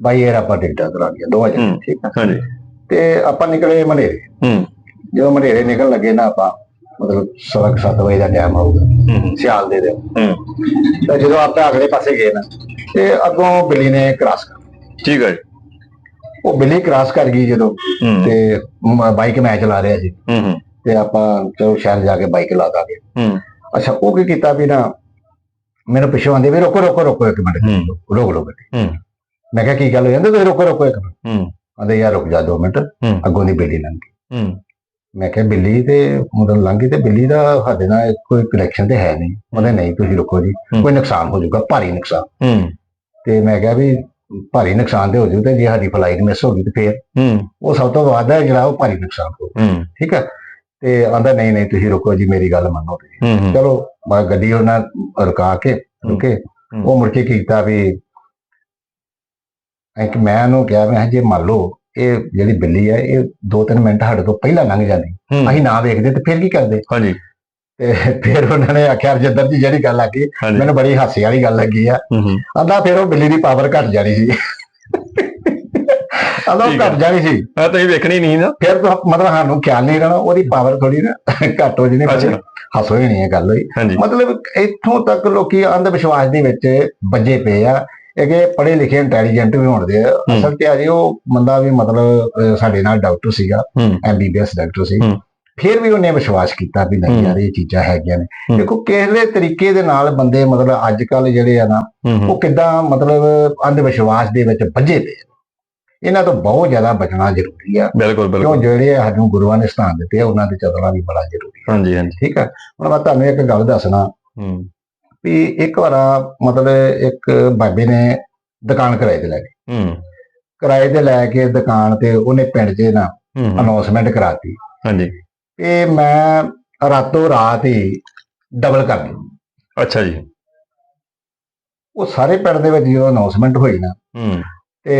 ਬਾਈ ਇਹ ਆਪਾਂ ਟਿਕਟਾਂ ਕਰਾ ਲਈਆਂ ਦੋਵਾਂ ਜਣੇ ਹੂੰ। ਠੀਕ ਆ? ਹਾਂਜੀ। ਤੇ ਆਪਾਂ ਨਿਕਲੇ ਮਨੇਰੇ। ਹੂੰ। ਜਦੋਂ ਮਨੇਰੇ ਨਿਕਲਣ ਲੱਗੇ ਨਾ ਆਪਾਂ ਮਤਲਬ ਸਵਾ ਕੁ ਸੱਤ ਵਜੇ ਦਾ ਟਾਈਮ ਆਊਗਾ ਹੂੰ। ਸਿਆਲ ਦੇ ਹੂੰ। ਤੇ ਜਦੋਂ ਆਪਾਂ ਅਗਲੇ ਪਾਸੇ ਗਏ ਨਾ ਤੇ ਅੱਗੋਂ ਬਿੱਲੀ ਨੇ ਕ੍ਰਾਸ ਕਰ ਠੀਕ ਹੈ ਉਹ ਬਿੱਲੀ ਕ੍ਰਾਸ ਕਰ ਗਈ ਜਦੋਂ ਹੂੰ। ਤੇ ਬਾਈਕ ਮੈਂ ਚਲਾ ਰਿਹਾ ਸੀ। ਹੂੰ ਹੂੰ। ਤੇ ਆਪਾਂ ਚਲੋ ਸ਼ਹਿਰ ਜਾ ਕੇ ਬਾਈਕ ਲਾ ਦਾਂਗੇ। ਹੂੰ। ਅੱਛਾ ਉਹ ਕੀ ਕੀਤਾ ਵੀ ਨਾ ਮੈਨੂੰ ਪਿੱਛੋਂ ਆਂਦੇ ਵੀ ਰੁਕੋ ਰੁਕੋ ਰੁਕੋ ਇੱਕ ਮਿੰਟ। ਹੂੰ। ਰੁਕ। ਹੂੰ। ਮੈਂ ਕਿਹਾ ਕੀ ਗੱਲ ਹੋ ਜਾਂਦੀ ਤੁਸੀਂ ਰੁਕੋ ਰੁਕੋ ਇੱਕ ਮਿੰਟ। ਹੂੰ। ਆਂਦੇ ਯਾਰ ਰੁਕ ਜਾ ਦੋ ਮਿੰਟ। ਹੂੰ। ਅੱਗੋਂ ਦੀ ਬਿੱਲੀ ਲੰਘ ਗਈ। ਹੂੰ। ਮੈਂ ਕਿਹਾ ਬਿੱਲੀ ਤੇ ਮਤਲਬ ਲੰਘ ਗਈ ਤੇ ਬਿੱਲੀ ਦਾ ਸਾਡੇ ਨਾਲ ਕੋਈ ਕਨੈਕਸ਼ਨ ਤੇ ਹੈ ਨਹੀਂ। ਉਹਨੇ ਨਹੀਂ ਤੁਸੀਂ ਰੁਕੋ ਜੀ। ਹੂੰ। ਕੋਈ ਨੁਕਸਾਨ ਹੋ ਜਾਊਗਾ ਭਾਰੀ ਨੁਕਸਾਨ। ਹੂੰ। ਤੇ ਮੈਂ ਕਿਹਾ ਵੀ ਭਾਰੀ ਨੁਕਸਾਨ ਤੇ ਹੋ ਜਾਊ ਤੇ ਜੇ ਸਾਡੀ ਫਲਾਈਟ ਮਿਸ ਹੋ ਗਈ ਤੇ ਫੇਰ ਹੂੰ। ਉਹ ਸਭ ਤੋਂ ਵੱਧ ਹੈ ਜਿਹੜਾ ਉਹ ਭਾਰੀ ਨੁਕਸਾਨ ਹੋ ਹੂੰ। ਠੀਕ ਹੈ? ਤੇ ਆਂਦਾ ਨਹੀਂ ਨਹੀਂ ਤੁਸੀਂ ਰੁਕੋ ਜੀ ਮੇਰੀ ਗੱਲ ਮੰਨੋ ਤੁਸੀਂ। ਹੂੰ। ਚਲੋ ਮੈਂ ਗੱਡੀ ਉਹਨਾਂ ਰੁਕਾ ਕੇ ਰੁਕੇ। ਹੂੰ। ਉਹ ਮੁੜ ਕੀ ਕੀਤਾ ਵੀ ਇੱਕ ਮੈਂ ਉਹਨੂੰ ਕਿਹਾ ਮੈਂ ਕਿਹਾ ਜੇ ਮੰਨ ਲਓ ਇਹ ਜਿਹੜੀ ਬਿੱਲੀ ਹੈ ਇਹ 2-3 ਮਿੰਟ ਸਾਡੇ ਤੋਂ ਪਹਿਲਾਂ ਲੰਘ ਜਾਂਦੀ। ਹੂੰ। ਅਸੀਂ ਨਾ ਵੇਖਦੇ ਤੇ ਫਿਰ ਕੀ ਕਰਦੇ? ਹਾਂਜੀ। ਤੇ ਫਿਰ ਉਹਨਾਂ ਨੇ ਆਖਿਆ ਰਜਿੰਦਰ ਜੀ ਜਿਹੜੀ ਗੱਲ ਹਾਂਜੀ। ਮੈਨੂੰ ਬੜੀ ਹਾਸੀ ਵਾਲੀ ਗੱਲ ਲੱਗੀ ਆ। ਹੂੰ ਹੂੰ। ਆਂਦਾ ਫਿਰ ਉਹ ਬਿੱਲੀ ਦੀ ਪਾਵਰ ਘਟ ਜਾਣੀ ਸੀ। ਆਂਦਾ ਠੀਕ। ਘਟ ਜਾਣੀ ਸੀ। ਆ ਤੁਸੀਂ ਵੇਖਣੀ ਨਹੀਂ ਨਾ। ਫਿਰ ਤਾਂ ਮਤਲਬ ਸਾਨੂੰ ਖਿਆਲ ਨਹੀਂ ਰਹਿਣਾ ਉਹਦੀ ਪਾਵਰ ਥੋੜੀ ਨਾ ਘੱਟ ਹੋ ਜਣੀ ਅੱਛਾ। ਹੱਸੋ ਹੀ ਨਹੀਂ ਇਹ ਗੱਲ ਹੋਈ। ਹਾਂਜੀ। ਮਤਲਬ ਇੱਥੋਂ ਤੱਕ ਲੋਕੀ ਅੰਧ ਵਿਸ਼ਵਾਸ ਦੇ ਵਿੱਚ ਵੱਜੇ ਪਏ ਆ। ਇਹ ਕਿ ਪੜ੍ਹੇ ਲਿਖੇ ਇੰਟੈਲੀਜੈਂਟ ਵੀ ਹੋਣਦੇ ਆ। ਅਸਲ ਤੇ ਅਜੇ ਉਹ ਬੰਦਾ ਵੀ ਮਤਲਬ ਸਾਡੇ ਨਾਲ ਡਾਕਟਰ ਸੀਗਾ ਐਮਬੀਬੀਐਸ ਡਾਕਟਰ ਸੀ। ਫਿਰ ਵੀ ਉਹਨੇ ਵਿਸ਼ਵਾਸ ਕੀਤਾ ਵੀ ਨਹੀਂ। ਯਾਰ ਇਹ ਚੀਜ਼ਾਂ ਹੈਗੀਆਂ ਨੇ। ਦੇਖੋ ਕਿਹੜੇ ਤਰੀਕੇ ਦੇ ਨਾਲ ਬੰਦੇ ਮਤਲਬ ਅੱਜ ਕੱਲ ਜਿਹੜੇ ਆ ਨਾ ਉਹ ਕਿੱਦਾਂ ਮਤਲਬ ਅੰਧ ਵਿਸ਼ਵਾਸ ਦੇ ਵਿੱਚ ਵੱਜੇ ਪਏ ਆ। ਇਹਨਾਂ ਤੋਂ ਬਹੁਤ ਜ਼ਿਆਦਾ ਬਚਣਾ ਜ਼ਰੂਰੀ ਆ। ਬਿਲਕੁਲ ਕਿਉਂ? ਬਿਲਕੁਲ ਜਿਹੜੇ ਸਾਨੂੰ ਗੁਰੂਆਂ ਨੇ ਸਥਾਨ ਦਿੱਤੇ ਆ ਉਹਨਾਂ ਤੇ ਚੱਲਣਾ ਵੀ ਬੜਾ ਜ਼ਰੂਰੀ ਹੈ ਹਾਂਜੀ ਹਾਂਜੀ। ਠੀਕ ਹੈ ਹੁਣ ਮੈਂ ਤੁਹਾਨੂੰ ਇੱਕ ਗੱਲ ਦੱਸਣਾ। ਵੀ ਇੱਕ ਵਾਰ ਮਤਲਬ ਇੱਕ ਬਾਬੇ ਨੇ ਦੁਕਾਨ ਕਿਰਾਏ ਤੇ ਲੈ ਗਈ। ਹੂੰ। ਕਿਰਾਏ ਤੇ ਲੈ ਕੇ ਦੁਕਾਨ ਤੇ ਉਹਨੇ ਪਿੰਡ 'ਚ ਨਾ ਅਨਾਉਂਸਮੈਂਟ ਕਰਾਤੀ। ਹਾਂਜੀ। ਤੇ ਮੈਂ ਰਾਤੋਂ ਰਾਤ ਹੀ ਡਬਲ ਕਰ ਲਈ। ਅੱਛਾ ਜੀ। ਉਹ ਸਾਰੇ ਪਿੰਡ ਦੇ ਵਿੱਚ ਜਦੋਂ ਅਨਾਉਂਸਮੈਂਟ ਹੋਈ ਨਾ ਹੂੰ। ਤੇ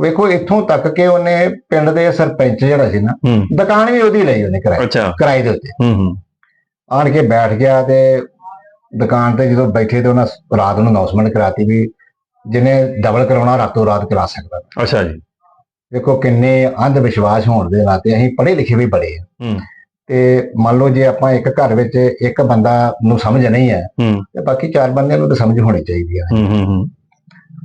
ਵੇਖੋ ਇੱਥੋਂ ਤੱਕ ਕਿ ਉਹਨੇ ਪਿੰਡ ਦੇ ਸਰਪੰਚ ਜਿਹੜਾ ਸੀ ਨਾ ਦੁਕਾਨ ਵੀ ਉਹਦੀ ਲਈ ਉਹਨੇ ਕਿਰਾਏ ਕਿਰਾਏ ਦੇ ਉੱਤੇ। ਹੂੰ ਹੂੰ। ਆਣ ਕੇ ਬੈਠ ਗਿਆ ਤੇ ਦੁਕਾਨ ਤੇ ਜਦੋਂ ਬੈਠੇ ਤੇ ਉਹਨਾਂ ਰਾਤ ਨੂੰ ਅਨਾਉਂਸਮੈਂਟ ਕਰਾਤੀ ਵੀ ਜਿਹਨੇ ਡਬਲ ਕਰਾਉਣਾ ਰਾਤੋਂ ਰਾਤ ਕਰਾ ਸਕਦਾ। ਅੱਛਾ ਜੀ। ਵੇਖੋ ਕਿੰਨੇ ਅੰਧ ਵਿਸ਼ਵਾਸ ਹੋਣ ਦੇ ਨਾਤੇ ਅਸੀਂ ਪੜ੍ਹੇ ਲਿਖੇ ਵੀ ਬੜੇ ਹੂੰ। ਤੇ ਮੰਨ ਲਓ ਜੇ ਆਪਾਂ ਇੱਕ ਘਰ ਵਿੱਚ ਇੱਕ ਬੰਦਾ ਨੂੰ ਸਮਝ ਨਹੀਂ ਹੈ ਤੇ ਬਾਕੀ ਚਾਰ ਬੰਦਿਆਂ ਨੂੰ ਤਾਂ ਸਮਝ ਹੋਣੀ ਚਾਹੀਦੀ ਹੈ।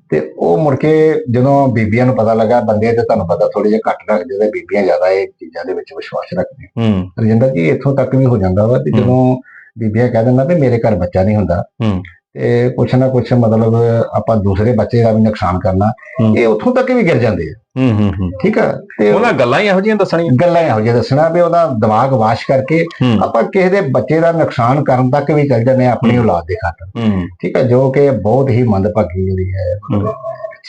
ਤੇ ਉਹ ਮੁੜ ਕੇ ਜਦੋਂ ਬੀਬੀਆਂ ਨੂੰ ਪਤਾ ਲੱਗਾ ਬੰਦੇ ਤੇ ਤੁਹਾਨੂੰ ਪਤਾ ਥੋੜੇ ਜਿਹਾ ਘੱਟ ਰੱਖਦੇ ਤੇ ਬੀਬੀਆਂ ਜ਼ਿਆਦਾ ਇਹ ਚੀਜ਼ਾਂ ਦੇ ਵਿੱਚ ਵਿਸ਼ਵਾਸ ਰੱਖਦੀਆਂ। ਹੂੰ। ਰਜਿੰਦਰ ਜੀ ਇੱਥੋਂ ਤੱਕ ਵੀ ਹੋ ਜਾਂਦਾ ਵਾ ਤੇ। ਜਦੋਂ ਬੀਬੀਆਂ ਕਹਿ ਦਿੰਦਾ ਵੀ ਮੇਰੇ ਘਰ ਬੱਚਾ ਨਹੀਂ ਹੁੰਦਾ। ਹੂੰ। ਤੇ ਕੁਛ ਨਾ ਕੁਛ ਮਤਲਬ ਆਪਾਂ ਦੂਸਰੇ ਬੱਚੇ ਦਾ ਵੀ ਨੁਕਸਾਨ ਕਰਨਾ। ਇਹ ਉੱਥੋਂ ਤੱਕ ਵੀ ਗਿਰ ਜਾਂਦੇ ਆ। ਹੂੰ ਹੂੰ ਹੂੰ। ਠੀਕ ਆ? ਤੇ ਉਹਨਾਂ ਗੱਲਾਂ ਹੀ ਇਹੋ ਜਿਹੀਆਂ ਦੱਸਣੀਆਂ। ਗੱਲਾਂ ਇਹੋ ਜਿਹਾ ਦੱਸਣਾ ਵੀ ਉਹਦਾ ਦਿਮਾਗ ਵਾਸ਼ ਕਰਕੇ ਆਪਾਂ ਕਿਸੇ ਦੇ ਬੱਚੇ ਦਾ ਨੁਕਸਾਨ ਕਰਨ ਤੱਕ ਵੀ ਚੱਲ ਜਾਂਦੇ ਆ ਆਪਣੀ। ਔਲਾਦ ਦੇ ਖਾਤਰ। ਠੀਕ ਹੈ ਜੋ ਕਿ ਬਹੁਤ ਹੀ ਮੰਦਭਾਗੀ ਜਿਹੜੀ ਹੈ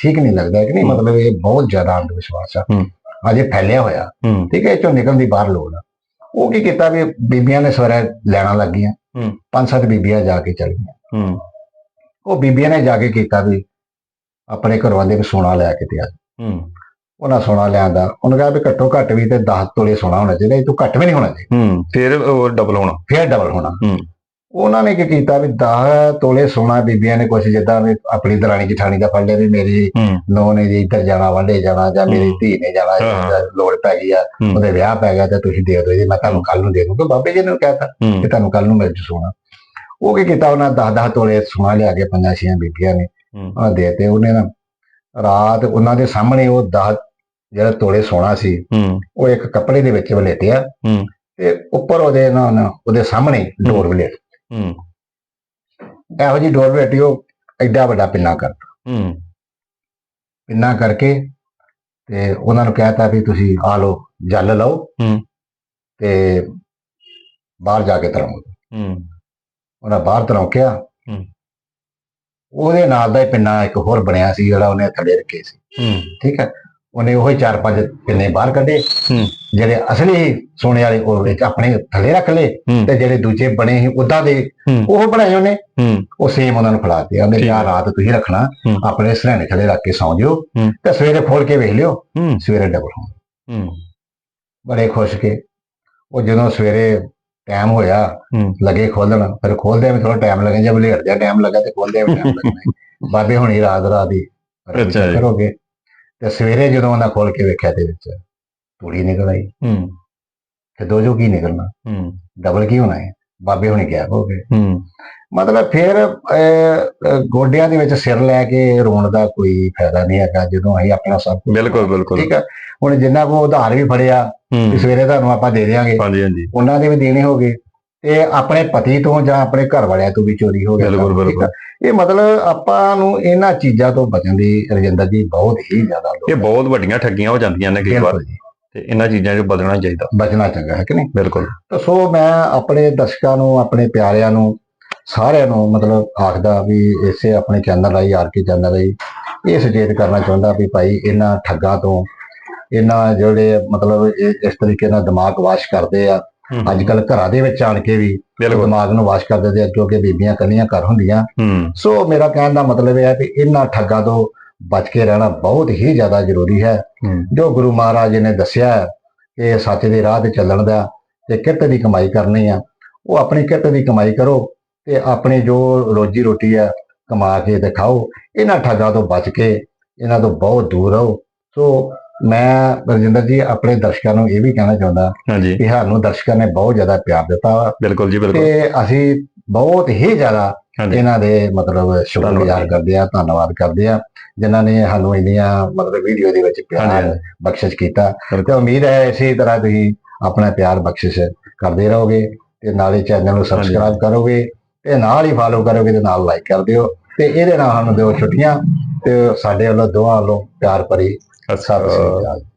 ਠੀਕ ਨਹੀਂ ਲੱਗਦਾ ਕਿ ਨਹੀਂ। ਮਤਲਬ ਇਹ ਬਹੁਤ ਜ਼ਿਆਦਾ ਅੰਧ ਵਿਸ਼ਵਾਸ ਆ। ਅਜੇ ਫੈਲਿਆ ਹੋਇਆ। ਠੀਕ ਹੈ ਇਹ ਚੋਂ ਨਿਕਲਣ ਦੀ ਬਾਹਰ ਲੋੜ ਆ। ਉਹ ਕੀ ਕੀਤਾ ਵੀ ਬੀਬੀਆਂ ਨੇ ਸਵੇਰੇ ਲੈਣਾ ਲੱਗੀਆਂ। ਹੂੰ। ਪੰਜ ਸੱਤ ਬੀਬੀਆਂ ਜਾ ਕੇ ਚੱਲ ਗਈਆਂ। ਹੂੰ। ਉਹ ਬੀਬੀਆਂ ਨੇ ਜਾ ਕੇ ਕੀਤਾ ਵੀ ਆਪਣੇ ਘਰੋਂ ਵੀ ਸੋਨਾ ਲੈ ਕੇ ਤੇ ਆ ਹੂੰ। ਉਹਨਾਂ ਸੋਨਾ ਲਿਆਂਦਾ ਉਹਨੇ ਕਿਹਾ ਵੀ ਘੱਟੋ ਘੱਟ ਵੀ ਤੇ 10 ਤੋਲੇ ਸੋਨਾ ਹੋਣਾ ਚਾਹੀਦਾ ਇਹ ਤੋਂ ਘੱਟ ਵੀ ਨਹੀਂ ਹੋਣਾ ਚਾਹੀਦਾ। ਹੂੰ ਫਿਰ ਉਹ ਡਬਲ ਹੋਣਾ। ਫੇਰ ਡਬਲ ਹੋਣਾ। ਹੂੰ। ਉਹਨਾਂ ਨੇ ਕੀ ਕੀਤਾ ਵੀ 10 ਤੋਲੇ ਸੋਨਾ ਬੀਬੀਆਂ ਨੇ ਕੁਛ ਜਿੱਦਾਂ ਵੀ ਆਪਣੀ ਦਰਾਣੀ ਜਠਾਣੀ ਦਾ ਫੜ ਲਿਆ ਵੀ ਮੇਰੀ ਨੋ ਨੇ ਜੀ ਇੱਧਰ ਜਾਣਾ ਵਾਂਡੇ ਜਾਣਾ ਜਾਂ ਮੇਰੀ। ਧੀ ਨੇ ਜਾਣਾ ਲੋੜ ਪੈ ਗਈ ਆ। ਉਹਦੇ ਵਿਆਹ ਪੈ ਗਿਆ ਤੇ ਤੁਸੀਂ ਦੇ ਦਿਓ ਜੀ ਮੈਂ ਤੁਹਾਨੂੰ ਕੱਲ ਨੂੰ ਦੇ ਦੂੰਗਾ। ਬਾਬੇ ਜੀ ਨੇ ਕਹਿਤਾ ਕਿ ਤੁਹਾਨੂੰ ਕੱਲ ਨੂੰ ਮਿਲ ਜੂ ਸੋਨਾ। ਉਹ ਕੀ ਕੀਤਾ ਉਹਨਾਂ 10 10 ਤੋਲੇ ਸੋਨਾ ਲਿਆ ਕੇ ਪੰਜਾਂ ਛੀਆਂ ਬੀਬੀਆਂ ਨੇ ਹੂੰ। ਆ ਦੇ ਤੇ ਉਹਨੇ ਨਾ ਰਾਤ ਉਹਨਾਂ ਦੇ ਸਾਹਮਣੇ ਉਹ 10 ਜਿਹੜਾ ਤੋਲੇ ਸੋਨਾ ਸੀ ਉਹ ਇੱਕ ਕੱਪੜੇ ਦੇ ਵਿੱਚ ਵਲੇਟਿਆ। ਤੇ ਉੱਪਰ ਉਹਦੇ ਨਾ ਨਾ ਉਹਦੇ ਸਾਹਮਣੇ ਡੋਰ ਵਲੇਟ ਹੂੰ। ਇਹੋ ਜੀ ਡੋਰ ਉਹ ਐਡਾ ਵੱਡਾ ਪਿੰਨਾ ਕਰ ਹੂੰ। ਪਿੰਨਾ ਕਰਕੇ ਤੇ ਉਹਨਾਂ ਨੂੰ ਕਹਿਤਾ ਵੀ ਤੁਸੀਂ ਆ ਲਓ ਜਲ ਲਓ ਹੂੰ। ਤੇ ਬਾਹਰ ਜਾ ਕੇ ਤਰੋ ਹੂੰ। ਉਹਨਾਂ ਬਾਹਰ ਤਰੋਕਿਆ। ਹੂੰ। ਉਹਦੇ ਨਾਲ ਦਾ ਹੀ ਪਿੰਨਾ ਇੱਕ ਹੋਰ ਬਣਿਆ ਸੀ ਜਿਹੜਾ ਉਹਨੇ ਥੱਲੇ ਰੱਖੇ ਸੀ। ਹੂੰ। ਠੀਕ ਹੈ। ਉਹਨੇ ਉਹ ਹੀ ਚਾਰ ਪੰਜ ਪਿੰਨੇ ਬਾਹਰ ਕੱਢੇ। ਜਿਹੜੇ ਅਸਲੀ ਸੋਨੇ ਵਾਲੇ ਉਹ ਵਿੱਚ ਆਪਣੇ ਥੱਲੇ ਰੱਖ ਲਏ। ਤੇ ਜਿਹੜੇ ਦੂਜੇ ਬਣੇ ਸੀ ਉਦਾਂ ਦੇ। ਉਹ ਬਣਾਏ ਉਹਨੇ ਉਹ ਸੇਮ ਉਹਨਾਂ ਨੂੰ ਫੜਾਤੇ ਉਹਨੇ ਠੀਕ ਕਿਹਾ। ਰਾਤ ਤੁਸੀਂ ਰੱਖਣਾ। ਆਪਣੇ ਸਰਾਣੇ ਥੱਲੇ ਰੱਖ ਕੇ ਸੌਂ ਜਿਓ। ਤੇ ਸਵੇਰੇ ਖੋਲ ਕੇ ਵੇਖ ਲਿਓ ਸਵੇਰੇ ਡਬਲ ਹੋਣ ਹੂੰ ਬੜੇ ਖੁਸ਼ ਕੇ ਉਹ ਜਦੋਂ ਸਵੇਰੇ ਟਾਈਮ ਹੋਇਆ। ਲੱਗੇ ਖੋਲਣ ਫਿਰ ਖੋਲਦੇ ਵੀ ਥੋੜਾ ਟਾਈਮ ਲੱਗੇ ਜਦ ਲੇਟ ਜਾ ਟਾਈਮ ਲੱਗਾ ਤੇ ਖੋਲਦੇ ਵੀ ਟਾਈਮ ਲੱਗਣਾ ਬਾਬੇ ਹੁਣੀ ਰਾਤ ਰਾਤ ਹੀ। ਕਰੋਗੇ ਤੇ ਸਵੇਰੇ ਜਦੋਂ ਉਹਨਾਂ ਖੋਲ ਕੇ ਵੇਖਿਆ ਤੇ ਵਿੱਚ ਤੂੜੀ ਨਿਕਲ ਆਈ। ਹੂੰ। ਤੇ ਦੋ ਜੋ ਕੀ ਨਿਕਲਣਾ। ਹੂੰ। ਡਬਲ ਕੀ ਹੋਣਾ ਹੈ? ਬਾਬੇ ਹੁਣੇ ਗਾਇਬ ਹੋ ਗਏ। ਹੂੰ। ਮਤਲਬ ਫਿਰ ਗੋਡਿਆਂ ਦੇ ਵਿੱਚ ਸਿਰ ਲੈ ਕੇ ਰੋਣ ਦਾ ਕੋਈ ਫਾਇਦਾ ਨਹੀਂ ਹੈਗਾ ਜਦੋਂ ਅਸੀਂ ਆਪਣਾ ਸਭ ਬਿਲਕੁਲ ਬਿਲਕੁਲ। ਠੀਕ ਹੈ ਹੁਣ ਜਿੰਨਾ ਕੋ ਉਧਾਰ ਵੀ ਫੜਿਆ ਸਵੇਰੇ ਤੁਹਾਨੂੰ ਆਪਾਂ ਦੇ ਦੇਵਾਂਗੇ ਹਾਂਜੀ ਹਾਂਜੀ। ਉਹਨਾਂ ਦੇ ਵੀ ਦੇਣੇ ਹੋਗੇ ਤੇ ਆਪਣੇ ਪਤੀ ਤੋਂ ਜਾਂ ਆਪਣੇ ਘਰ ਵਾਲਿਆਂ ਤੋਂ ਵੀ ਚੋਰੀ ਹੋ ਗਿਆ। ਬਿਲਕੁਲ, ਆ? ਇਹ ਮਤਲਬ ਆਪਾਂ ਨੂੰ ਇਹਨਾਂ ਚੀਜ਼ਾਂ ਤੋਂ ਬਚਣ ਦੀ ਰਜਿੰਦਰ ਜੀ ਬਹੁਤ ਹੀ ਜ਼ਿਆਦਾ ਲੋੜ ਇਹ ਬਹੁਤ ਵੱਡੀਆਂ ਠੱਗੀਆਂ ਹੋ ਜਾਂਦੀਆਂ ਨੇ ਕਈ ਵਾਰ। ਬਿਲਕੁਲ ਤੇ ਇਹਨਾਂ ਚੀਜ਼ਾਂ 'ਚ ਬਦਲਣਾ ਚਾਹੀਦਾ। ਬਚਣਾ ਚੰਗਾ ਹੈ ਕਿ ਨਹੀਂ? ਬਿਲਕੁਲ। ਤਾਂ ਸੋ ਮੈਂ ਆਪਣੇ ਦਰਸ਼ਕਾਂ ਨੂੰ ਆਪਣੇ ਪਿਆਰਿਆਂ ਨੂੰ ਸਾਰਿਆਂ ਨੂੰ ਮਤਲਬ ਆਖਦਾ ਵੀ ਇਸੇ ਆਪਣੇ ਚੈਨਲ ਰਾਹੀਂ ਆਰ ਕੇ ਚੈਨਲ ਰਾਹੀਂ ਇਹ ਸੁਚੇਤ ਕਰਨਾ ਚਾਹੁੰਦਾ ਵੀ ਭਾਈ ਇਹਨਾਂ ਠੱਗਾਂ ਤੋਂ ਇਹਨਾਂ ਜਿਹੜੇ ਮਤਲਬ ਇਹ- ਇਸ ਤਰੀਕੇ ਨਾਲ ਦਿਮਾਗ ਵਾਸ਼ ਕਰਦੇ ਆ ਅੱਜ ਕੱਲ ਘਰਾਂ ਦੇ ਵਿੱਚ ਆਣ ਕੇ ਵੀ ਦਿਮਾਗ ਨੂੰ ਵਾਸ਼ ਕਰ ਦਿੰਦੇ ਆ ਕਿਉਂਕਿ ਬੀਬੀਆਂ ਕੱਲੀਆਂ ਘਰ ਹੁੰਦੀਆਂ। ਸੋ ਮੇਰਾ ਕਹਿਣ ਦਾ ਮਤਲਬ ਇਹ ਹੈ ਕਿ ਇਹਨਾਂ ਠੱਗਾਂ ਤੋਂ ਬਚ ਕੇ ਰਹਿਣਾ ਬਹੁਤ ਹੀ ਜ਼ਿਆਦਾ ਜ਼ਰੂਰੀ ਹੈ। ਜੋ ਗੁਰੂ ਮਹਾਰਾਜ ਨੇ ਦੱਸਿਆ ਹੈ ਕਿ ਸੱਚ ਦੇ ਰਾਹ ਤੇ ਚੱਲਣ ਦਾ ਤੇ ਕਿਰਤ ਦੀ ਕਮਾਈ ਕਰਨੀ ਆ ਉਹ ਆਪਣੀ ਕਿਰਤ ਦੀ ਕਮਾਈ ਕਰੋ ਤੇ ਆਪਣੀ ਜੋ ਰੋਜੀ ਰੋਟੀ ਹੈ ਕਮਾ ਕੇ ਤੇ ਖਾਓ ਇਹਨਾਂ ਠੱਗਾਂ ਤੋਂ ਬਚ ਕੇ ਇਹਨਾਂ ਤੋਂ ਬਹੁਤ ਦੂਰ ਰਹੋ। ਸੋ ਮੈਂ ਰਜਿੰਦਰ ਜੀ ਆਪਣੇ ਦਰਸ਼ਕਾਂ ਨੂੰ ਇਹ ਵੀ ਕਹਿਣਾ ਚਾਹੁੰਦਾ ਹਾਂਜੀ ਕਿ ਸਾਨੂੰ ਦਰਸ਼ਕਾਂ ਨੇ ਬਹੁਤ ਜ਼ਿਆਦਾ ਪਿਆਰ ਦਿੱਤਾ ਵਾ ਬਿਲਕੁਲ ਜੀ ਬਿਲਕੁਲ ਤੇ ਅਸੀਂ ਬਹੁਤ ਹੀ ਜ਼ਿਆਦਾ ਇਹਨਾਂ ਦੇ ਮਤਲਬ ਸ਼ੁਕਰਗੁਜ਼ਾਰ। ਕਰਦੇ ਆ ਧੰਨਵਾਦ ਕਰਦੇ ਆ ਜਿਨ੍ਹਾਂ ਨੇ ਸਾਨੂੰ ਇੰਨੀਆਂ ਮਤਲਬ ਵੀਡੀਓ ਦੇ ਵਿੱਚ ਪਿਆਰ। ਬਖਸ਼ਿਸ਼ ਕੀਤਾ। ਤੇ ਉਮੀਦ ਹੈ ਇਸੇ ਤਰ੍ਹਾਂ ਤੁਸੀਂ ਆਪਣਾ ਪਿਆਰ ਬਖਸ਼ਿਸ਼ ਕਰਦੇ ਰਹੋਗੇ ਤੇ ਨਾਲੇ ਚੈਨਲ ਨੂੰ ਸਬਸਕ੍ਰਾਈਬ ਕਰੋਗੇ ਤੇ ਨਾਲ ਹੀ ਫਾਲੋ ਕਰੋਗੇ ਤੇ ਨਾਲ ਲਾਈਕ ਕਰ ਦਿਓ ਤੇ ਇਹਦੇ ਨਾਲ ਸਾਨੂੰ ਦਿਓ ਛੁੱਟੀਆਂ ਤੇ ਸਾਡੇ ਵੱਲੋਂ ਦੋਵਾਂ ਵੱਲੋਂ ਪਿਆਰ ਭਰੀ ਸਤਿ ਸ੍ਰੀ ਅਕਾਲ